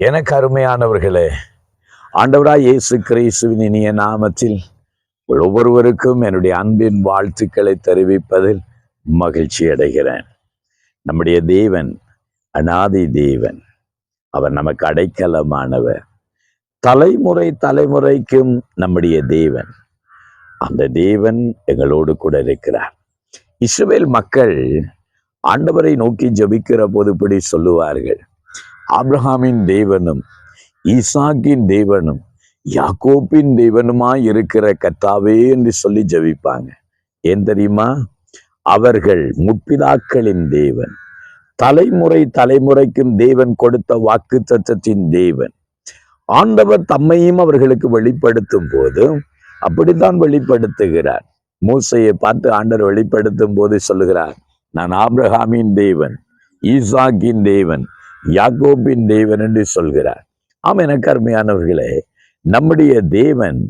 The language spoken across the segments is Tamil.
எனக்கு அருமையானவர்களே ஆண்டவராய் இயேசு கிரேசுவின் இனிய நாமத்தில் ஒவ்வொருவருக்கும் என்னுடைய அன்பின் வாழ்த்துக்களை தெரிவிப்பதில் மகிழ்ச்சி அடைகிறேன். நம்முடைய தேவன் அநாதி தேவன் அவர் நமக்கு அடைக்கலமானவர். தலைமுறை தலைமுறைக்கும் நம்முடைய தேவன் அந்த தேவன் எங்களோடு கூட இருக்கிறார். இஸ்ரேல் மக்கள் ஆண்டவரை நோக்கி ஜபிக்கிற போது இப்படி சொல்லுவார்கள் ஆபிரகாமின் தேவனும் ஈசாக்கின் தேவனும் யாக்கோப்பின் தேவனுமாய் இருக்கிற கத்தாவே என்று சொல்லி ஜபிப்பாங்க. ஏன் தெரியுமா? அவர்கள் முற்பிதாக்களின் தேவன் தலைமுறை தலைமுறைக்கும் தேவன் கொடுத்த வாக்கு தத்தத்தின் தேவன். ஆண்டவர் தம்மையும் அவர்களுக்கு வெளிப்படுத்தும் போது அப்படித்தான் வெளிப்படுத்துகிறார். மூசையை பார்த்து ஆண்டவர் வெளிப்படுத்தும் போது சொல்லுகிறார் நான் ஆபிரகாமின் தேவன் ஈசாக்கின் தேவன் யாக்கோபின் தேவன் என்று சொல்கிறார். ஆம் எனக்கு அருமையானவர்களே நம்முடைய தேவன்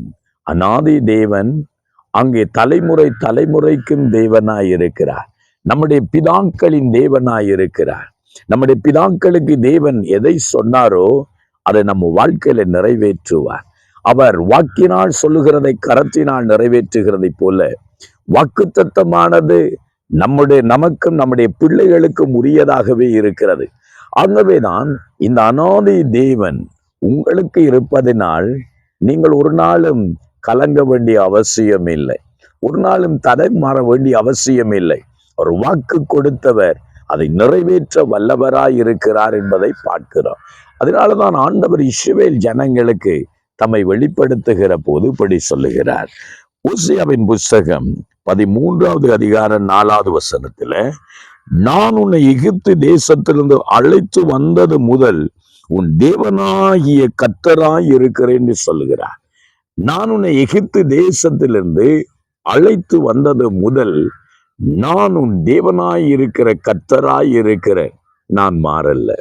அநாதி தேவன் அங்கே தலைமுறை தலைமுறைக்கும் தேவனாய் இருக்கிறார். நம்முடைய பிதாக்களின் தேவனாய் இருக்கிறார். நம்முடைய பிதாக்களுக்கு தேவன் எதை சொன்னாரோ அதை நம்ம வாழ்க்கையில நிறைவேற்றுவார். அவர் வாக்கினால் சொல்லுகிறதை கரத்தினால் நிறைவேற்றுகிறதை போல வாக்குத்தத்தமானது நம்முடைய நமக்கும் நம்முடைய பிள்ளைகளுக்கும் உரியதாகவே இருக்கிறது. ஆகவேதான் இந்த அனாதி தேவன் உங்களுக்கு இருப்பதினால் நீங்கள் ஒரு நாளும் கலங்க வேண்டிய அவசியம் இல்லை ஒரு நாளும் தடை மாற வேண்டிய அவசியம் இல்லை ஒரு வாக்கு கொடுத்தவர் அதை நிறைவேற்ற வல்லவராய் இருக்கிறார் என்பதை பார்க்கிறோம். அதனால தான் ஆண்டவர் இஸ்ரேல் ஜனங்களுக்கு தம்மை வெளிப்படுத்துகிற போது இப்படி சொல்லுகிறார். ஓசியாவின் புஸ்தகம் பதிமூன்றாவது அதிகாரம் நாலாவது வசனத்துல நான் உன்னை எகிப்து தேசத்திலிருந்து அழைத்து வந்தது முதல் உன் தேவனாகிய கத்தராய் இருக்கிறேன் என்று சொல்லுகிறார். நான் உன்னை எகிப்து தேசத்திலிருந்து அழைத்து வந்தது முதல் நான் உன் தேவனாய் இருக்கிற கத்தராய் இருக்கிறேன். நான் மாறல்ல.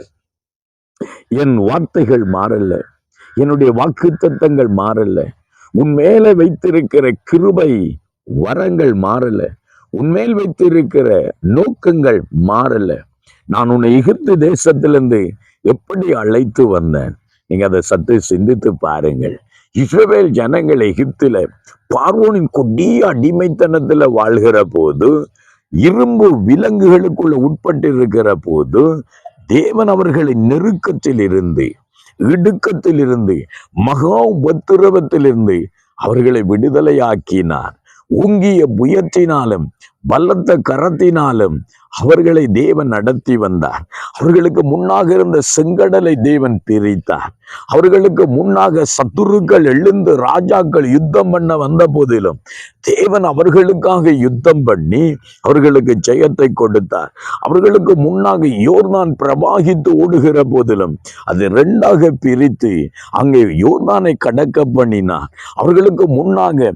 என் வார்த்தைகள் மாறல்ல. என்னுடைய வாக்கு தத்தங்கள் மாறல்ல. உன் மேல வைத்திருக்கிற கிருபை வரங்கள் மாறல உன்மேல் வைத்திருக்கிற நோக்கங்கள் மாறல. நான் உன்னை எகிப்து தேசத்திலிருந்து எப்படி அழைத்து வந்தேன்? நீங்க அதை சற்று சிந்தித்து பாருங்கள். இஸ்ரவேல் ஜனங்கள் எகிப்தில பார்வோனின் கொடிய அடிமைத்தனத்துல வாழ்கிற போது இரும்பு விலங்குகளுக்குள்ள உட்பட்டு இருக்கிற போது தேவன் அவர்களை நெருக்கத்தில் இருந்து இடுக்கத்தில் இருந்து மகா உபத்திரவத்திலிருந்து அவர்களை விடுதலையாக்கினார். ஓங்கிய புயத்தினாலும் பலத்த கரத்தினாலும் அவர்களை தேவன் நடத்தி வந்தார். அவர்களுக்கு முன்னாக இருந்த செங்கடலை தேவன் பிரித்தார். அவர்களுக்கு முன்னாக சத்துருக்கள் எழுந்து ராஜாக்கள் யுத்தம் பண்ண வந்த போதிலும் தேவன் அவர்களுக்காக யுத்தம் பண்ணி அவர்களுக்கு ஜெயத்தை கொடுத்தார். அவர்களுக்கு முன்னாக யோர்தான் பிரவாகித்து ஓடுகிற போதிலும் அது ரெண்டாக பிரித்து அங்கே யோர்தானை கடக்க பண்ணினார். அவர்களுக்கு முன்னாக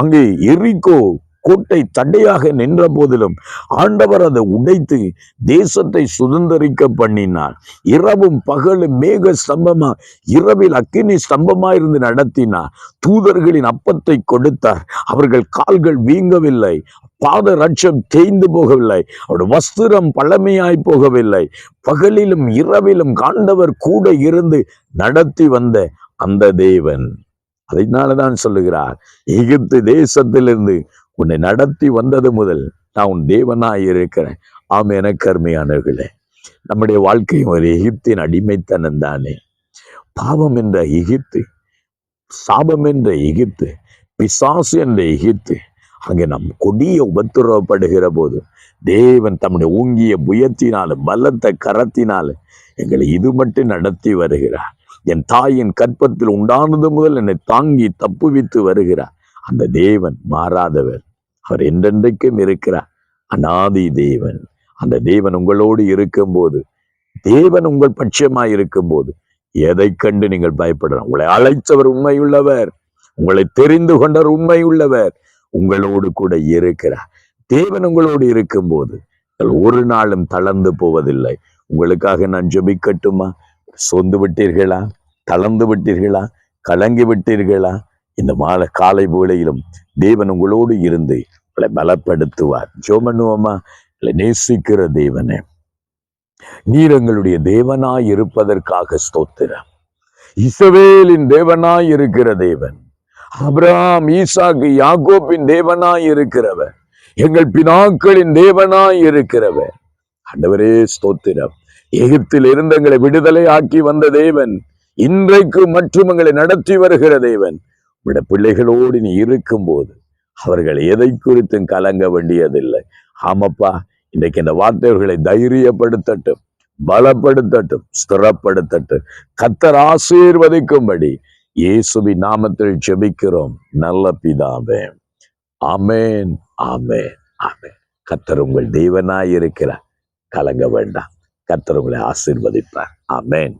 அங்கே எரிக்கோ கோட்டை தடையாக நின்ற போதிலும் ஆண்டவர் அதை உடைத்து தேசத்தை சுதந்திரிக்க பண்ணினார். இரவும் பகலும் மேக ஸ்தம்பமா இரவில் அக்கினி ஸ்தம்பமா இருந்து நடத்தினார். தூதர்களின் அப்பத்தை கொடுத்தார். அவர்கள் கால்கள் வீங்கவில்லை. பாத ரட்சம் தேய்ந்து போகவில்லை. அவருடைய வஸ்திரம் பழமையாய் போகவில்லை. பகலிலும் இரவிலும் காண்டவர் கூட இருந்து நடத்தி வந்த அந்த தேவன். அதனாலதான் சொல்லுகிறார். எகிப்து தேசத்திலிருந்து உன்னை நடத்தி வந்தது முதல் நான் உன் தேவனாய் இருக்கிறேன். ஆம் என கருமையானவர்களே நம்முடைய வாழ்க்கையும் ஒரு எகிப்தின் அடிமைத்தனம் தானே. பாவம் என்ற எகிப்து சாபம் என்ற எகிப்து பிசாசு என்ற எகிப்து அங்கே நம் கொடிய உபத்திரவப்படுகிற போது தேவன் தம்முடைய ஊங்கிய புயத்தினாலும் பலத்த கரத்தினாலும் எங்களை இது மட்டும் நடத்தி வருகிறார். என் தாயின் கற்பத்தில் உண்டானது முதல் என்னை தாங்கி தப்புவித்து வருகிறார். அந்த தேவன் மாறாதவர். அவர் என்றென்றைக்கும் இருக்கிறார். அநாதி தேவன். அந்த தேவன் உங்களோடு இருக்கும்போது தேவன் உங்கள் பட்சமாய் இருக்கும்போது எதை கண்டு நீங்கள் பயப்படலாம்? உங்களை அழைத்தவர் உண்மையுள்ளவர். உங்களை தெரிந்து கொண்டவர் உண்மையுள்ளவர். உங்களோடு கூட இருக்கிறார். தேவன் உங்களோடு இருக்கும்போது ஒரு நாளும் தளர்ந்து போவதில்லை. உங்களுக்காக நான் ஜெபிக்கட்டுமா? சொந்து விட்டீர்களா? தளர்ந்து விட்டீர்களா? கலங்கி விட்டீர்களா? இந்த மாலை காலை வேளையிலும் தேவன் உங்களோடு இருந்து உங்களை பலப்படுத்துவார். ஜோமனுவமா இல்லை நேசிக்கிற தேவனே. நீர் எங்களுடைய தேவனாய் இருப்பதற்காக ஸ்தோத்திரம். இசவேலின் தேவனாய் இருக்கிற தேவன் அபிரகாம் ஈசாக்கு யாகோப்பின் தேவனாய் இருக்கிறவர் எங்கள் பினாக்களின் தேவனாய் இருக்கிறவர். ஆண்டவரே ஸ்தோத்திரம். எகிப்தில் இருந்து எங்களை விடுதலை ஆக்கி வந்த தேவன் இன்றைக்கு மற்றும் எங்களை நடத்தி வருகிற தேவன். விட பிள்ளைகளோடு நீ இருக்கும்போது அவர்கள் எதை குறித்தும் கலங்க வேண்டியதில்லை. ஆமப்பா இன்றைக்கு இந்த வார்த்தைகளை தைரியப்படுத்தட்டும் பலப்படுத்தட்டும் ஸ்திரப்படுத்தட்டும். கத்தர் ஆசீர்வதிக்கும்படி இயேசுவி நாமத்தில் ஜெபிக்கிறோம். நல்ல பிதாவே. ஆமேன் ஆமென் ஆமென். கத்தர் உங்கள் தெய்வனாயிருக்கிறார் கலங்க வேண்டாம். கத்தர் உங்களை ஆசீர்வதிப்பார். ஆமேன்.